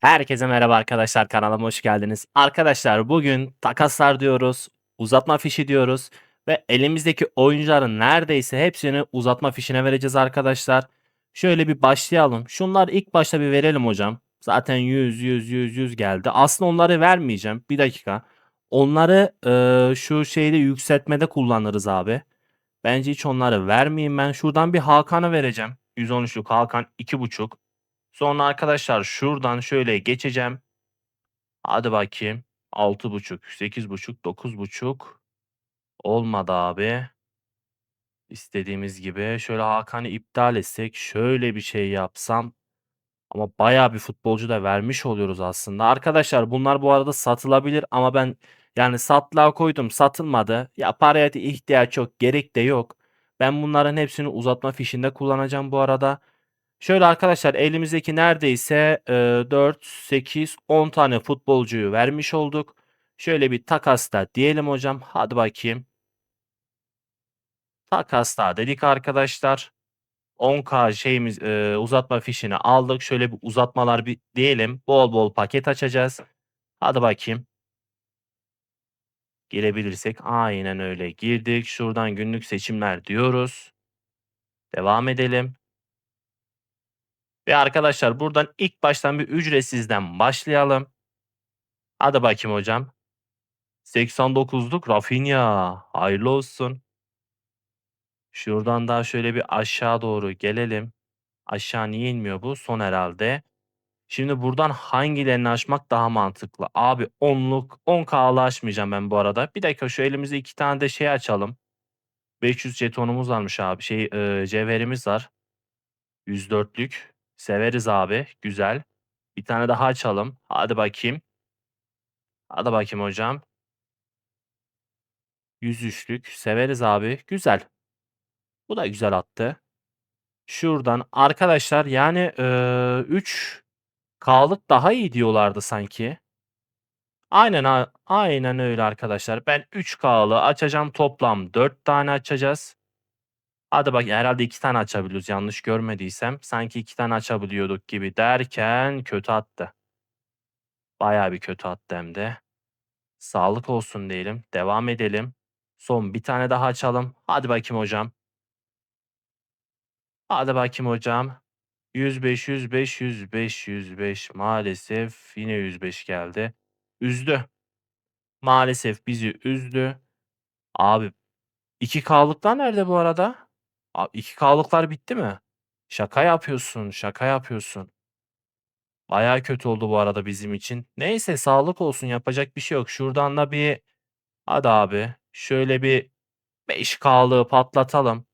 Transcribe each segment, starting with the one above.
Herkese merhaba arkadaşlar kanalıma hoş geldiniz. Arkadaşlar bugün takaslar diyoruz, uzatma fişi diyoruz ve elimizdeki oyuncuların neredeyse hepsini uzatma fişine vereceğiz arkadaşlar. Şöyle bir başlayalım. Şunları ilk başta bir verelim hocam. Zaten 100 100 100 100 geldi. Aslında onları vermeyeceğim. Bir dakika. Onları eee, şu şeyde yükseltmede kullanırız abi. Bence hiç onları vermeyeyim ben. Şuradan bir Hakan'ı vereceğim. 113'lük Hakan 2.5. Sonra arkadaşlar şuradan şöyle geçeceğim. Hadi bakayım. 6.5, 8.5, 9.5. Olmadı abi. İstediğimiz gibi. Şöyle Hakan'ı iptal etsek. Şöyle bir şey yapsam. Ama bayağı bir futbolcu da vermiş oluyoruz aslında. Arkadaşlar bunlar bu arada satılabilir ama ben yani satlığa koydum satılmadı. Ya paraya ihtiyaç yok gerek de yok. Ben bunların hepsini uzatma fişinde kullanacağım bu arada. Şöyle arkadaşlar elimizdeki neredeyse e, 4, 8, 10 tane futbolcuyu vermiş olduk. Şöyle bir takasta diyelim hocam. Hadi bakayım. Takasta dedik arkadaşlar. 10K şeyimiz e, uzatma fişini aldık. Şöyle bir uzatmalar bir diyelim. Bol bol paket açacağız. Hadi bakayım. Girebilirsek aynen öyle girdik. Şuradan günlük seçimler diyoruz. Devam edelim. Ve arkadaşlar buradan ilk baştan bir ücretsizden başlayalım. Hadi bakayım hocam. 89'luk Rafinha. Hayırlı olsun. Şuradan daha şöyle bir aşağı doğru gelelim. Aşağı niye inmiyor bu? Son herhalde. Şimdi buradan hangilerini açmak daha mantıklı? Abi 10'luk 10K'lı açmayacağım ben bu arada. Bir dakika şu elimizde iki tane de şey açalım. 500 jetonumuz varmış abi. Şey e, cevherimiz var. 104'lük. Severiz abi. Güzel. Bir tane daha açalım. Hadi bakayım. Hadi bakayım hocam. 103'lük. Severiz abi. Güzel. Bu da güzel attı. Şuradan arkadaşlar yani eee 3K'lık daha iyi diyorlardı sanki. Aynen aynen öyle arkadaşlar. Ben 3K'lı açacağım. Toplam 4 tane açacağız. Hadi bak herhalde 2 tane açabiliyoruz yanlış görmediysem. Sanki 2 tane açabiliyorduk gibi derken kötü attı. Bayağı bir kötü attı hem de. Sağlık olsun diyelim. Devam edelim. Son bir tane daha açalım. Hadi bakayım hocam. Hadi bakayım hocam. 105, 105, 105, 105 maalesef yine 105 geldi. Üzdü. Maalesef bizi üzdü. Abi 2K'lıklar nerede bu arada? Abi 2K'lıklar bitti mi? Şaka yapıyorsun, şaka yapıyorsun. Bayağı kötü oldu bu arada bizim için. Neyse sağlık olsun yapacak bir şey yok. Şuradan da bir hadi abi şöyle bir 5K'lığı patlatalım.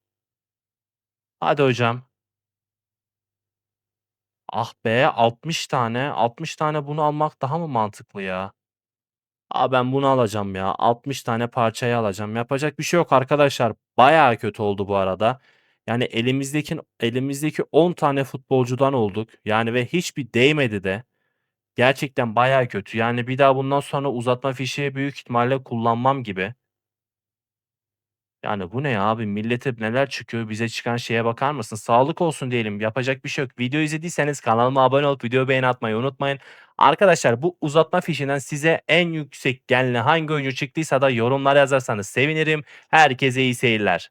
Hadi hocam. Ah be 60 tane. 60 tane bunu almak daha mı mantıklı ya? A, ben bunu alacağım ya. 60 tane parçayı alacağım. Yapacak bir şey yok arkadaşlar. Bayağı kötü oldu bu arada. Yani elimizdeki elimizdeki 10 tane futbolcudan olduk. Yani ve hiçbir değmedi de. Gerçekten bayağı kötü. Yani bir daha bundan sonra uzatma fişi büyük ihtimalle kullanmam gibi. Yani bu ne ya abi? Millete neler çıkıyor? Bize çıkan şeye bakar mısın? Sağlık olsun diyelim. Yapacak bir şey yok. Video izlediyseniz kanalıma abone olup video beğeni atmayı unutmayın. Arkadaşlar bu uzatma fişinden size en yüksek genli hangi oyuncu çıktıysa da yorumlara yazarsanız sevinirim. Herkese iyi seyirler.